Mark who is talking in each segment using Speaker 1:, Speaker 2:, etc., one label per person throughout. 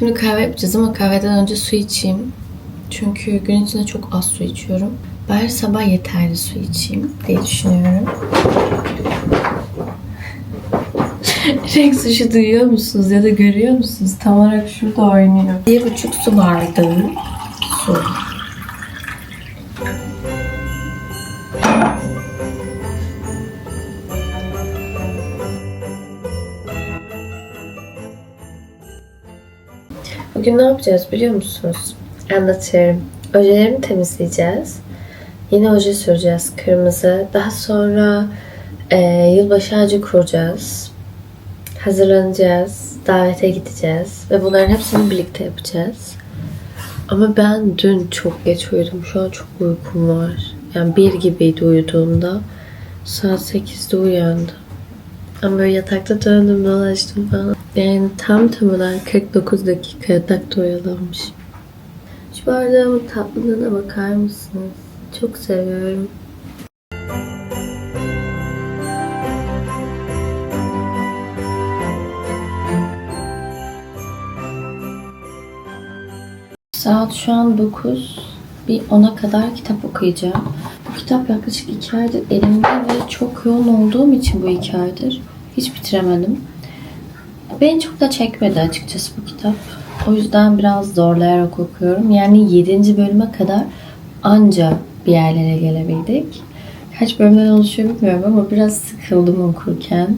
Speaker 1: Şimdi kahve yapacağız ama kahveden önce su içeyim. Çünkü gün içinde çok az su içiyorum. Bari sabah yeterli su içeyim diye düşünüyorum. Renk suşu duyuyor musunuz ya da görüyor musunuz? Tam olarak şurada oynuyor. Bir buçuk su bardağı su. Bugün ne yapacağız biliyor musunuz? Anlatıyorum. Ojelerimi temizleyeceğiz. Yine oje süreceğiz kırmızı. Daha sonra e, yılbaşı ağacı kuracağız. Hazırlanacağız. Davete gideceğiz. Ve bunların hepsini birlikte yapacağız. Ama ben dün çok geç uyudum. Şu an çok uykum var. Yani bir gibiydi uyuduğumda. Saat 8'de uyandım. Ama böyle yatakta döndüm dolaştım falan. Yani tam tamına 49 dakika yatakta oyalanmış. Şu bardağımın tatlılığına bakar mısınız? Çok seviyorum. Saat şu an 9. Bir 10'a kadar kitap okuyacağım. Bu kitap yaklaşık 2 aydır elimde ve çok yoğun olduğum için bu 2 aydır hiç bitiremedim. Beni çok da çekmedi açıkçası bu kitap. O yüzden biraz zorlayarak okuyorum. Yani 7. bölüme kadar anca bir yerlere gelebildik. Kaç bölümden oluşuyor bilmiyorum ama biraz sıkıldım okurken.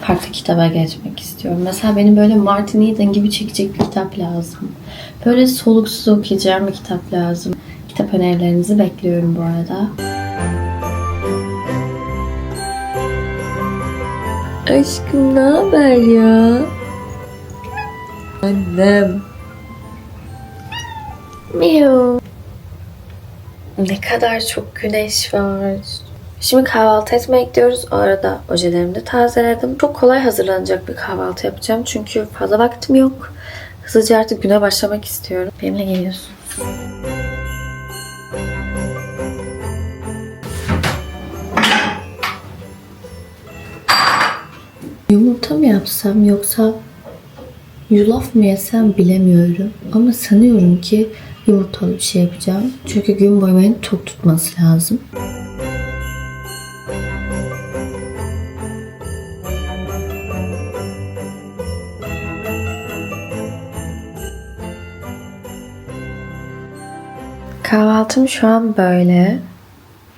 Speaker 1: Farklı kitaba geçmek istiyorum. Mesela benim böyle Martin Eden gibi çekecek bir kitap lazım. Böyle soluksuz okuyacağım bir kitap lazım. Kitap önerilerinizi bekliyorum bu arada. Aşkım ne haber ya? Annem. Miau. Ne kadar çok güneş var. Şimdi kahvaltı etmeye gidiyoruz. O arada ojelerimi de tazeledim. Çok kolay hazırlanacak bir kahvaltı yapacağım. Çünkü fazla vaktim yok. Hızlıca artık güne başlamak istiyorum. Benimle geliyorsun. Yumurta mı yapsam yoksa yulaf mı yesem bilemiyorum. Ama sanıyorum ki yumurtalı bir şey yapacağım. Çünkü gün boyu beni tok tutması lazım. Kahvaltım şu an böyle.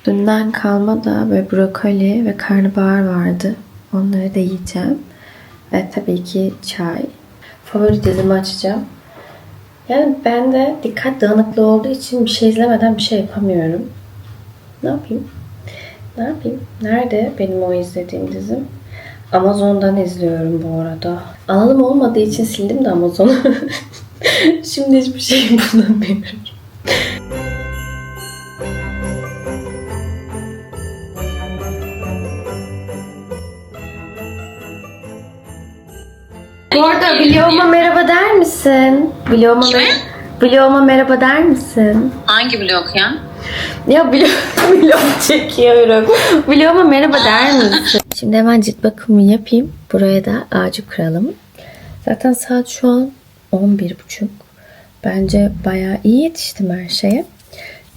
Speaker 1: Dünden kalma da böyle brokoli ve karnabahar vardı. Onları da yiyeceğim. Ve tabii ki çay. Favori dizimi açacağım. Yani ben de dikkat dağınıklığı olduğu için bir şey izlemeden bir şey yapamıyorum. Ne yapayım? Ne yapayım? Nerede benim o izlediğim dizim? Amazon'dan izliyorum bu arada. Alanım olmadığı için sildim de Amazon'u. Şimdi hiçbir şey bulamıyorum. Bu arada vloguma merhaba der misin? Vloguma,
Speaker 2: Kime?
Speaker 1: vloguma merhaba der misin?
Speaker 2: Hangi blok ya?
Speaker 1: Ya vlog, vlog çekiyorum. Vloguma merhaba der misin? Şimdi hemen cilt bakımı yapayım. Buraya da ağacı kuralım. Zaten saat şu an 11.30. Bence bayağı iyi yetiştim her şeye.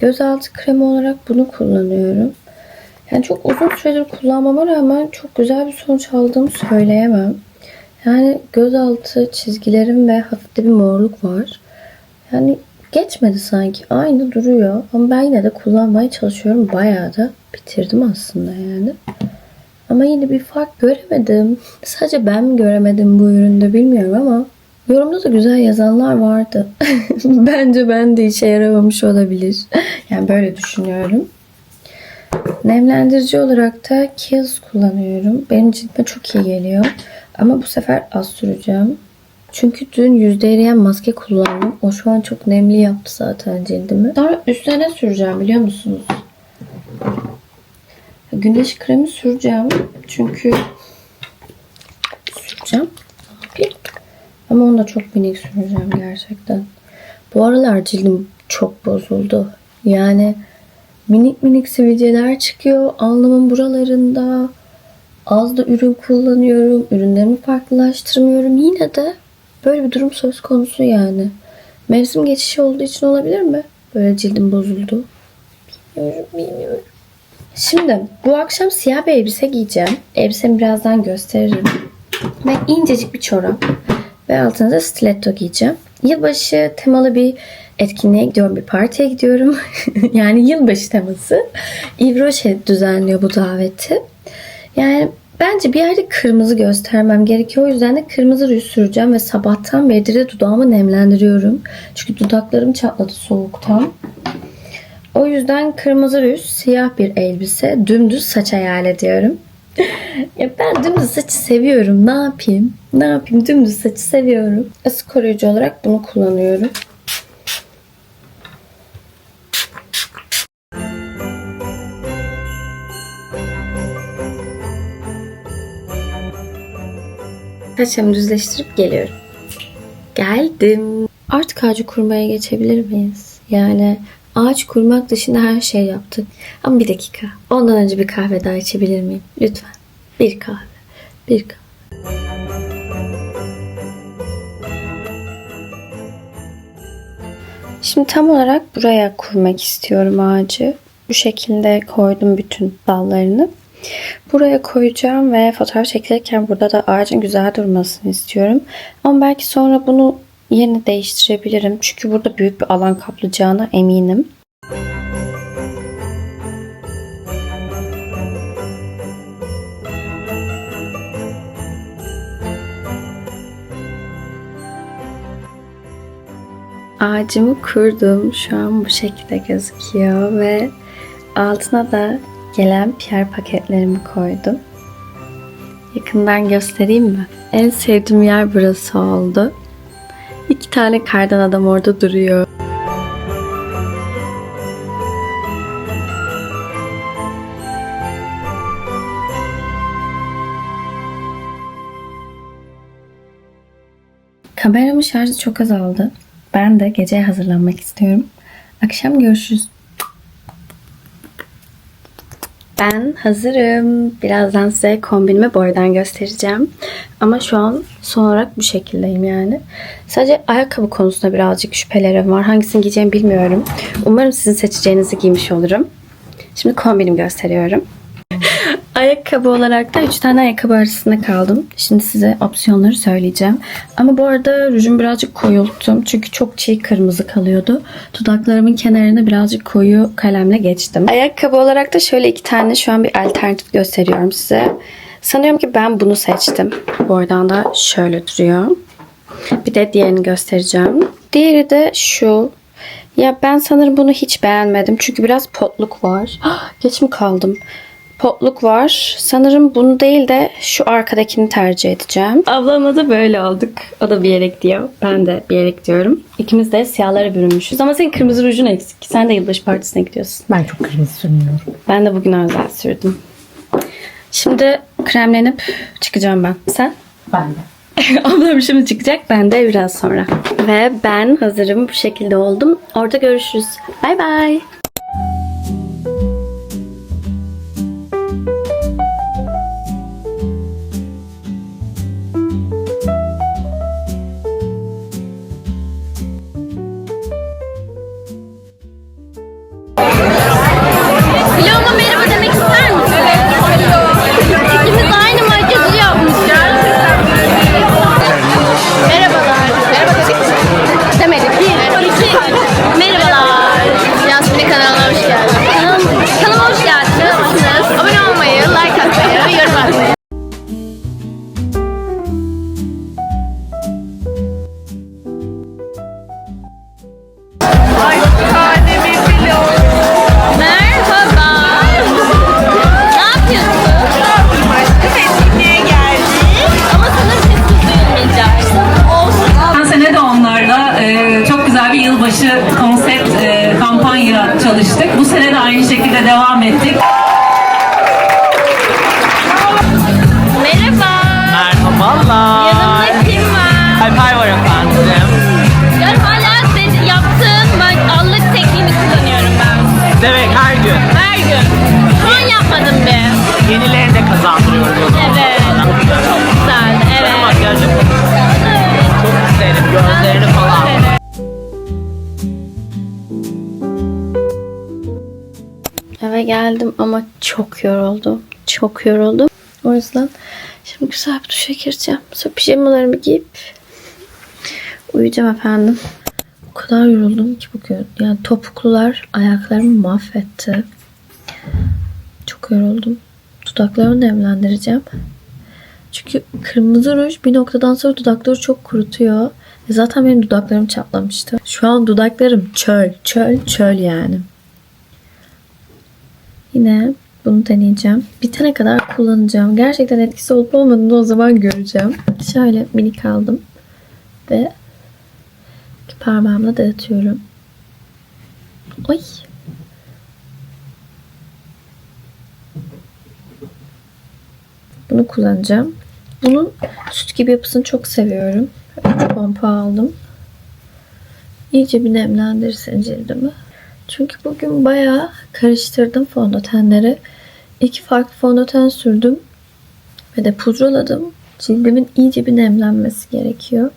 Speaker 1: Gözaltı kremi olarak bunu kullanıyorum. Yani çok uzun süredir kullanmama rağmen çok güzel bir sonuç aldığımı söyleyemem. Yani gözaltı çizgilerim ve hafif bir morluk var. Yani geçmedi sanki. Aynı duruyor. Ama ben yine de kullanmaya çalışıyorum. Bayağı da bitirdim aslında yani. Ama yine bir fark göremedim. Sadece ben mi göremedim bu üründe bilmiyorum ama yorumda da güzel yazanlar vardı. Bence ben de işe yaramamış olabilir. Yani böyle düşünüyorum. Nemlendirici olarak da Kiehl's kullanıyorum. Benim cildime çok iyi geliyor. Ama bu sefer az süreceğim. Çünkü dün yüzde eriyen maske kullandım. O şu an çok nemli yaptı zaten cildimi. Sonra üstüne ne süreceğim biliyor musunuz? Güneş kremi süreceğim. Çünkü süreceğim. Ama onu da çok minik süreceğim gerçekten. Bu aralar cildim çok bozuldu. Yani minik minik sivilceler çıkıyor alnımın buralarında. Az da ürün kullanıyorum. Ürünlerimi farklılaştırmıyorum. Yine de Böyle bir durum söz konusu yani. Mevsim geçişi olduğu için olabilir mi? Böyle cildim bozuldu. Bilmiyorum, bilmiyorum. Şimdi bu akşam siyah bir elbise giyeceğim. Elbisemi birazdan gösteririm. Ve incecik bir çorap. Ve altına da stiletto giyeceğim. Yılbaşı temalı bir etkinliğe gidiyorum. Bir partiye gidiyorum. yani yılbaşı teması. Yves Rocher düzenliyor bu daveti. Yani bence bir yerde kırmızı göstermem gerekiyor. O yüzden de kırmızı ruj süreceğim ve sabahtan beri de dudağımı nemlendiriyorum. Çünkü dudaklarım çatladı soğuktan. O yüzden kırmızı ruj, siyah bir elbise, dümdüz saç hayal ediyorum. ya ben dümdüz saçı seviyorum. Ne yapayım? Ne yapayım? Dümdüz saçı seviyorum. Isı koruyucu olarak bunu kullanıyorum. Saçımı düzleştirip geliyorum. Geldim. Artık ağacı kurmaya geçebilir miyiz? Yani ağaç kurmak dışında her şey yaptık. Ama bir dakika. Ondan önce bir kahve daha içebilir miyim? Lütfen. Bir kahve. Bir kahve. Şimdi tam olarak buraya kurmak istiyorum ağacı. Bu şekilde koydum bütün dallarını. Buraya koyacağım ve fotoğraf çekilirken burada da ağacın güzel durmasını istiyorum. Ama belki sonra bunu yerini değiştirebilirim. Çünkü burada büyük bir alan kaplayacağına eminim. Ağacımı kurdum. Şu an bu şekilde gözüküyor ve altına da gelen PR paketlerimi koydum. Yakından göstereyim mi? En sevdiğim yer burası oldu. İki tane kardan adam orada duruyor. Kameramın şarjı çok azaldı. Ben de geceye hazırlanmak istiyorum. Akşam görüşürüz. Ben hazırım. Birazdan size kombinimi boydan göstereceğim. Ama şu an son olarak bu şekildeyim yani. Sadece ayakkabı konusunda birazcık şüphelerim var. Hangisini giyeceğimi bilmiyorum. Umarım sizin seçeceğinizi giymiş olurum. Şimdi kombinimi gösteriyorum. Ayakkabı olarak da 3 tane ayakkabı arasında kaldım. Şimdi size opsiyonları söyleyeceğim. Ama bu arada rujumu birazcık koyulttum. Çünkü çok çiğ kırmızı kalıyordu. Dudaklarımın kenarını birazcık koyu kalemle geçtim. Ayakkabı olarak da şöyle iki tane şu an bir alternatif gösteriyorum size. Sanıyorum ki ben bunu seçtim. Boydan da şöyle duruyor. Bir de diğerini göstereceğim. Diğeri de şu. Ya ben sanırım bunu hiç beğenmedim. Çünkü biraz potluk var. Geç mi kaldım? Potluk var. Sanırım bunu değil de şu arkadakini tercih edeceğim. Ablamla da böyle olduk. O da bir yere gidiyor. Ben de bir yere gidiyorum. İkimiz de siyahlara bürünmüşüz. Ama senin kırmızı rujun eksik. Sen de yılbaşı partisine gidiyorsun.
Speaker 2: Ben çok kırmızı sürmüyorum.
Speaker 1: Ben de bugün özel sürdüm. Şimdi kremlenip çıkacağım ben. Sen?
Speaker 2: Ben de.
Speaker 1: Ablam şimdi çıkacak. Ben de biraz sonra. Ve ben hazırım. Bu şekilde oldum. Orada görüşürüz. Bay bay.
Speaker 3: kazandırıyor o. Evet. Çok güzel. Evet. Makyajı çok güzelim. Gözlerini falan.
Speaker 1: Eve geldim ama çok yoruldum. Çok yoruldum. O yüzden şimdi güzel bir duşa gireceğim. Sonra pijamalarımı giyip uyuyacağım efendim. O kadar yoruldum ki bugün. Yani topuklular ayaklarımı mahvetti. Çok yoruldum. Dudaklarımı nemlendireceğim. Çünkü kırmızı ruj bir noktadan sonra dudakları çok kurutuyor. E Zaten benim dudaklarım çatlamıştı. Şu an dudaklarım çöl, çöl, çöl yani. Yine bunu deneyeceğim. Bitene kadar kullanacağım. Gerçekten etkisi olup olmadığını o zaman göreceğim. Şöyle minik aldım. Ve parmağımla dağıtıyorum. Oy. Bunu kullanacağım. Bunun süt gibi yapısını çok seviyorum. Pompa aldım. İyice bir nemlendirsin cildimi. Çünkü bugün bayağı karıştırdım fondötenleri. İki farklı fondöten sürdüm. Ve de pudraladım. Cildimin iyice bir nemlenmesi gerekiyor.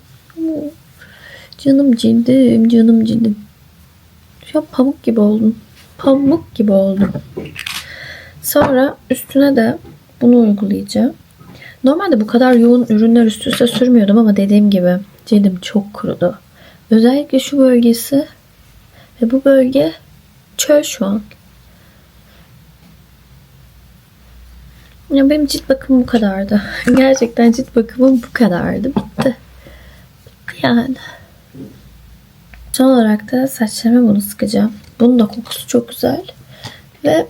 Speaker 1: Canım cildim, canım cildim. Şu an pamuk gibi oldum. Pamuk gibi oldum. Sonra üstüne de bunu uygulayacağım. Normalde bu kadar yoğun ürünler üst üste sürmüyordum ama dediğim gibi cildim çok kurudu. Özellikle şu bölgesi ve bu bölge çöl şu an. Ya benim cilt bakımım bu kadardı. Gerçekten cilt bakımım bu kadardı. Bitti. Bitti yani. Son olarak da saçlarıma bunu sıkacağım. Bunun da kokusu çok güzel. Ve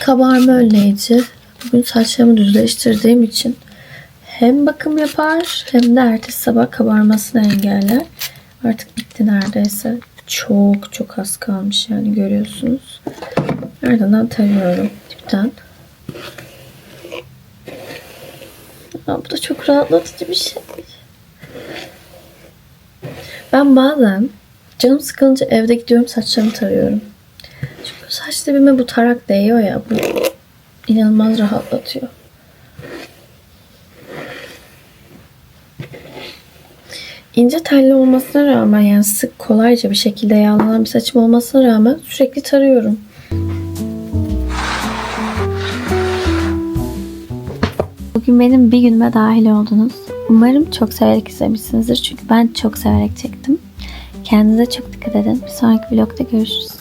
Speaker 1: kabarma önleyici. Bugün saçlarımı düzleştirdiğim için hem bakım yapar hem de ertesi sabah kabarmasını engeller. Artık bitti neredeyse. Çok çok az kalmış yani görüyorsunuz. Ardından tarıyorum dipten. Aa, bu da çok rahatlatıcı bir şey. Ben bazen canım sıkılınca evde gidiyorum saçlarımı tarıyorum. Çünkü saç dibime bu tarak değiyor ya. Bu inanılmaz rahatlatıyor. İnce telli olmasına rağmen yani sık kolayca bir şekilde yağlanan bir saçım olmasına rağmen sürekli tarıyorum. Bugün benim bir günüme dahil oldunuz. Umarım çok severek izlemişsinizdir. Çünkü ben çok severek çektim. Kendinize çok dikkat edin. Bir sonraki vlogda görüşürüz.